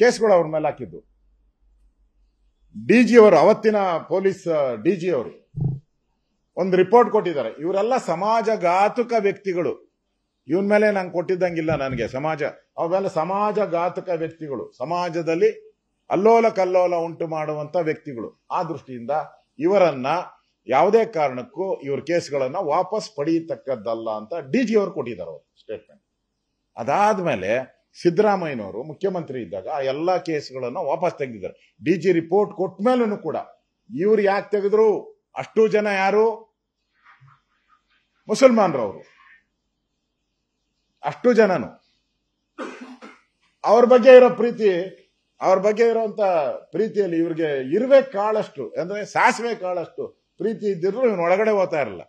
ಕೇಸ್ಗಳು ಅವ್ರ ಮೇಲೆ ಹಾಕಿದ್ದು. ಡಿ ಜಿ ಅವರು, ಅವತ್ತಿನ ಪೊಲೀಸ್ ಡಿ ಜಿ ಅವರು ಒಂದು ರಿಪೋರ್ಟ್ ಕೊಟ್ಟಿದ್ದಾರೆ. ಇವರೆಲ್ಲ ಸಮಾಜಘಾತುಕ ವ್ಯಕ್ತಿಗಳು. ಇವನ್ ಮೇಲೆ ನಂಗೆ ಕೊಟ್ಟಿದ್ದಂಗಿಲ್ಲ ನನಗೆ ಸಮಾಜ. ಅವೆಲ್ಲ ಸಮಾಜಘಾತುಕ ವ್ಯಕ್ತಿಗಳು. ಸಮಾಜದಲ್ಲಿ ಅಲ್ಲೋಲ ಕಲ್ಲೋಲ ಉಂಟು ಮಾಡುವಂತ ವ್ಯಕ್ತಿಗಳು. ಆ ದೃಷ್ಟಿಯಿಂದ ಇವರನ್ನ ಯಾವುದೇ ಕಾರಣಕ್ಕೂ ಇವ್ರ ಕೇಸ್ಗಳನ್ನ ವಾಪಸ್ ಪಡೆಯತಕ್ಕದ್ದಲ್ಲ ಅಂತ ಡಿ ಜಿ ಅವರು ಕೊಟ್ಟಿದ್ದಾರೆ ಅವರು ಸ್ಟೇಟ್ಮೆಂಟ್ ಅದಾದ್ಮೇಲೆ ಸಿದ್ದರಾಮಯ್ಯನವರು ಮುಖ್ಯಮಂತ್ರಿ ಇದ್ದಾಗ ಆ ಎಲ್ಲಾ ಕೇಸ್ಗಳನ್ನ ವಾಪಸ್ ತೆಗೆದಿದ್ದಾರೆ. ಡಿ ಜಿ ರಿಪೋರ್ಟ್ ಕೊಟ್ಟ ಮೇಲೂ ಕೂಡ ಇವ್ರು ಯಾಕೆ ತೆಗೆದ್ರು? ಅಷ್ಟು ಜನ ಯಾರು? ಮುಸಲ್ಮಾನರವರು. ಅಷ್ಟು ಜನನು. ಅವ್ರ ಬಗ್ಗೆ ಇರೋ ಪ್ರೀತಿ, ಅವ್ರ ಬಗ್ಗೆ ಇರೋಂತ ಪ್ರೀತಿಯಲ್ಲಿ ಇವ್ರಿಗೆ ಇರುವೆ ಕಾಳಷ್ಟು, ಅಂದ್ರೆ ಸಾಸಿವೆ ಕಾಳಷ್ಟು ಪ್ರೀತಿ ಇದ್ದಿದ್ರು ಇವನು ಒಳಗಡೆ ಹೋಗ್ತಾ ಇರಲ್ಲ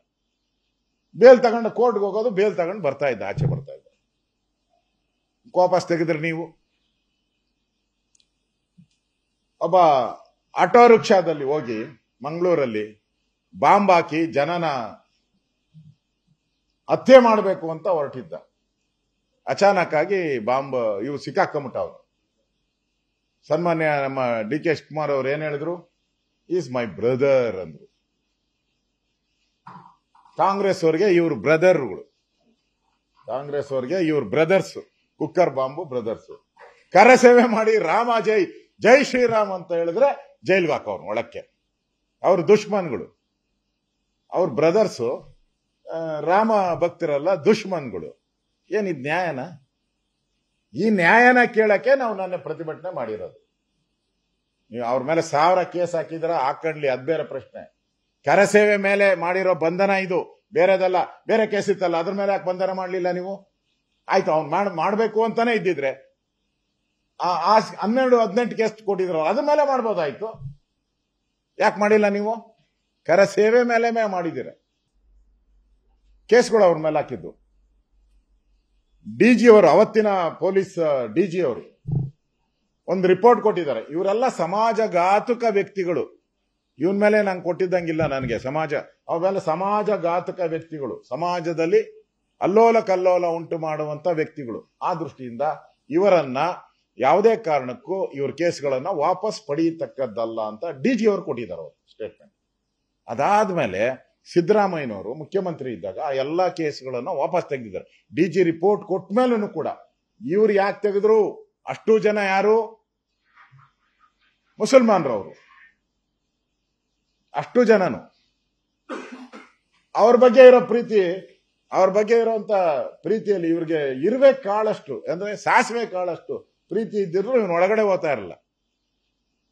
ಬೇಲ್ ತಗೊಂಡು ಕೋರ್ಟ್ಗೆ ಹೋಗೋದು, ಬೇಲ್ ತಗೊಂಡು ಬರ್ತಾ ಇದ್ದ ಆಚೆ ಬರ್ತಾ ವಾಪಸ್ ತೆಗೆದ್ರೆ ನೀವು? ಒಬ್ಬ ಆಟೋ ರಿಕ್ಷಾದಲ್ಲಿ ಹೋಗಿ ಮಂಗಳೂರಲ್ಲಿ ಬಾಂಬ್ ಹಾಕಿ ಜನನ ಹತ್ಯೆ ಮಾಡಬೇಕು ಅಂತ ಹೊರಟಿದ್ದ. ಅಚಾನಕ್ ಆಗಿ ಬಾಂಬ್ ಇವು ಸಿಕ್ಕಾಕೊಂಬಿಟ್ಟ ಅವರು. ಸನ್ಮಾನ್ಯ ನಮ್ಮ ಡಿ ಕೆ ಕುಮಾರ್ ಅವ್ರು ಏನ್ ಹೇಳಿದ್ರು? ಈಸ್ ಮೈ ಬ್ರದರ್ ಅಂದ್ರು. ಕಾಂಗ್ರೆಸ್ ಅವ್ರಿಗೆ ಇವ್ರ ಬ್ರದರ್ಗಳು. ಕಾಂಗ್ರೆಸ್ ಅವ್ರಿಗೆ ಇವ್ರ ಬ್ರದರ್ಸ್. Cooker bomb brothers. ಕರಸೇವೆ ಮಾಡಿ ರಾಮ, ಜೈ ಜೈ ಶ್ರೀರಾಮ್ ಅಂತ ಹೇಳಿದ್ರೆ ಜೈಲ್ಗೆ ಹಾಕೋರು ಒಳಕ್ಕೆ. ಅವ್ರ ದುಶ್ಮನ್ಗಳು ಅವ್ರ ಬ್ರದರ್ಸು ರಾಮ ಭಕ್ತರಲ್ಲ ದುಶ್ಮನ್ಗಳು ಏನಿದ್ ನ್ಯಾಯನ? ಈ ನ್ಯಾಯನ ಕೇಳಕ್ಕೆ ನಾವು ನನ್ನ ಪ್ರತಿಭಟನೆ ಮಾಡಿರೋದು. ನೀವು ಅವ್ರ ಮೇಲೆ ಸಾವಿರ ಕೇಸ್ ಹಾಕಿದ್ರ ಹಾಕೊಂಡ್ಲಿ ಅದ್ ಬೇರೆ ಪ್ರಶ್ನೆ. ಕರಸೇವೆ ಮೇಲೆ ಮಾಡಿರೋ ಬಂಧನ ಇದು. ಬೇರೆದಲ್ಲ, ಬೇರೆ ಕೇಸ್ ಇತ್ತಲ್ಲ, ಅದ್ರ ಮೇಲೆ ಯಾಕೆ ಬಂಧನ ಮಾಡಲಿಲ್ಲ ನೀವು? ಆಯ್ತು, ಅವ್ನು ಮಾಡ್, ಮಾಡಬೇಕು ಅಂತಾನೆ ಇದ್ದಿದ್ರೆ, ಆ ಹನ್ನೆರಡು ಹದಿನೆಂಟು ಕೇಸ್ ಕೊಟ್ಟಿದ್ರು ಅದ್ರ ಮೇಲೆ ಮಾಡ್ಬೋದಾಯ್ತು. ಯಾಕೆ ಮಾಡಿಲ್ಲ ನೀವು? ಕರಸೇವೆ ಮೇಲೆ ಮಾಡಿದ್ದೀರ. ಕೇಸ್ಗಳು ಅವ್ರ ಮೇಲೆ ಹಾಕಿದ್ದು. ಡಿ ಜಿ ಅವರು, ಅವತ್ತಿನ ಪೊಲೀಸ್ ಡಿ ಜಿ ಅವರು, ಒಂದು ರಿಪೋರ್ಟ್ ಕೊಟ್ಟಿದ್ದಾರೆ. ಇವರೆಲ್ಲ ಸಮಾಜಘಾತುಕ ವ್ಯಕ್ತಿಗಳು. ಇವನ್ ಮೇಲೆ ನಂಗೆ ಕೊಟ್ಟಿದ್ದಂಗಿಲ್ಲ ನನಗೆ, ಸಮಾಜ. ಅವೆಲ್ಲ ಸಮಾಜಘಾತುಕ ವ್ಯಕ್ತಿಗಳು. ಸಮಾಜದಲ್ಲಿ ಅಲ್ಲೋಲ ಕಲ್ಲೋಲ ಉಂಟು ಮಾಡುವಂತ ವ್ಯಕ್ತಿಗಳು. ಆ ದೃಷ್ಟಿಯಿಂದ ಇವರನ್ನ ಯಾವುದೇ ಕಾರಣಕ್ಕೂ ಇವ್ರ ಕೇಸ್ಗಳನ್ನ ವಾಪಸ್ ಪಡೆಯತಕ್ಕದ್ದಲ್ಲ ಅಂತ ಡಿ ಜಿ ಅವರು ಕೊಟ್ಟಿದ್ದಾರೆ ಅವರು ಸ್ಟೇಟ್ಮೆಂಟ್ ಅದಾದ್ಮೇಲೆ ಸಿದ್ದರಾಮಯ್ಯನವರು ಮುಖ್ಯಮಂತ್ರಿ ಇದ್ದಾಗ ಆ ಎಲ್ಲಾ ಕೇಸ್ಗಳನ್ನ ವಾಪಸ್ ತೆಗೆದಿದ್ದಾರೆ. ಡಿ ಜಿ ರಿಪೋರ್ಟ್ ಕೊಟ್ಟ ಮೇಲೂ ಕೂಡ ಇವ್ರು ಯಾಕೆ ತೆಗೆದ್ರು? ಅಷ್ಟು ಜನ ಯಾರು? ಮುಸಲ್ಮಾನರವರು. ಅಷ್ಟು ಜನನು. ಅವ್ರ ಬಗ್ಗೆ ಇರೋ ಪ್ರೀತಿ ಅವ್ರ ಬಗ್ಗೆ ಇರುವಂತ ಪ್ರೀತಿಯಲ್ಲಿ ಇವ್ರಿಗೆ ಇರುವೆ ಕಾಳಷ್ಟು, ಅಂದ್ರೆ ಸಾಸಿವೆ ಕಾಳಷ್ಟು ಪ್ರೀತಿ ಇದ್ದಿದ್ರು ಇವನು ಒಳಗಡೆ ಹೋಗ್ತಾ ಇರಲ್ಲ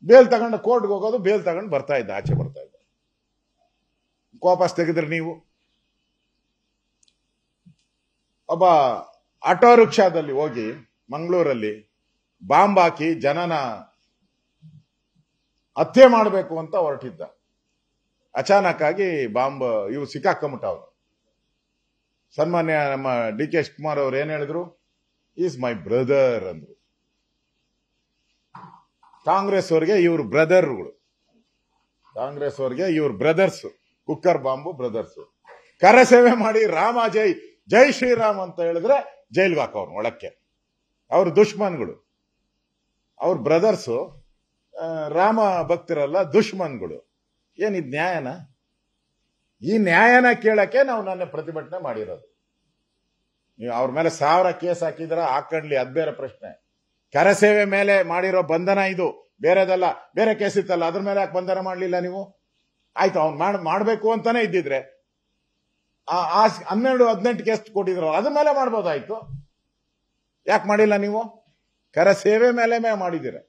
ಬೇಲ್ ತಗೊಂಡು ಕೋರ್ಟ್ಗೆ ಹೋಗೋದು, ಬೇಲ್ ತಗೊಂಡು ಬರ್ತಾ ಇದ್ದ, ಆಚೆ ಬರ್ತಾ ಇದ್ದ. ವಾಪಸ್ ತೆಗೆದ್ರಿ ನೀವು. ಒಬ್ಬ ಆಟೋ ರಿಕ್ಷಾದಲ್ಲಿ ಹೋಗಿ ಮಂಗಳೂರಲ್ಲಿ ಬಾಂಬ್ ಹಾಕಿ ಜನನ ಹತ್ಯೆ ಮಾಡಬೇಕು ಅಂತ ಹೊರಟಿದ್ದ. ಅಚಾನಕ್ ಆಗಿ ಬಾಂಬ್ ಇವು ಸಿಕ್ಕಾಕೊಂಬಿಟ್ಟ ಅವನು ಸನ್ಮಾನ್ಯ ನಮ್ಮ ಡಿ ಕೆ ಶಿವಕುಮಾರ್ ಅವ್ರು ಏನ್ ಹೇಳಿದ್ರು? ಈಸ್ ಮೈ ಬ್ರದರ್ ಅಂದ್ರು. ಕಾಂಗ್ರೆಸ್ ಅವ್ರಿಗೆ ಇವ್ರ ಬ್ರದರ್ಗಳು. ಕಾಂಗ್ರೆಸ್ ಅವ್ರಿಗೆ ಇವ್ರ ಬ್ರದರ್ಸ್. Cooker bomb brothers. ಕರಸೇವೆ ಮಾಡಿ ರಾಮ, ಜೈ ಜೈ ಶ್ರೀರಾಮ್ ಅಂತ ಹೇಳಿದ್ರೆ ಜೈಲ್ಗೆ ಹಾಕೋರು ಒಳಕ್ಕೆ. ಅವ್ರ ದುಶ್ಮನ್ಗಳು ಅವ್ರ ಬ್ರದರ್ಸು ರಾಮ ಭಕ್ತರಲ್ಲ ದುಶ್ಮನ್ಗಳು ಏನಿದ್ ನ್ಯಾಯನ? ಈ ನ್ಯಾಯನ ಕೇಳಕ್ಕೆ ನಾವು ನನ್ನ ಪ್ರತಿಭಟನೆ ಮಾಡಿರೋದು. ನೀವು ಅವ್ರ ಮೇಲೆ ಸಾವಿರ ಕೇಸ್ ಹಾಕಿದ್ರ ಹಾಕೊಂಡ್ಲಿ ಅದ್ ಬೇರೆ ಪ್ರಶ್ನೆ. ಕರಸೇವೆ ಮೇಲೆ ಮಾಡಿರೋ ಬಂಧನ ಇದು, ಬೇರೆದಲ್ಲ, ಬೇರೆ ಕೇಸ್ ಇತ್ತಲ್ಲ, ಅದ್ರ ಮೇಲೆ ಯಾಕೆ ಬಂಧನ ಮಾಡಲಿಲ್ಲ ನೀವು? ಆಯ್ತು, ಅವ್ನು ಮಾಡ್, ಮಾಡ್ಬೇಕು ಅಂತಾನೆ ಇದ್ದಿದ್ರೆ, ಆ ಆ ಹನ್ನೆರಡು, ಹದಿನೆಂಟು ಕೇಸ್ ಕೊಟ್ಟಿದ್ರು, ಅದ್ರ ಮೇಲೆ ಮಾಡ್ಬೋದಾಯ್ತು? ಯಾಕೆ ಮಾಡಿಲ್ಲ ನೀವು? ಕರ ಸೇವೆ ಮೇಲೆ ಮಾಡಿದ್ದೀರ.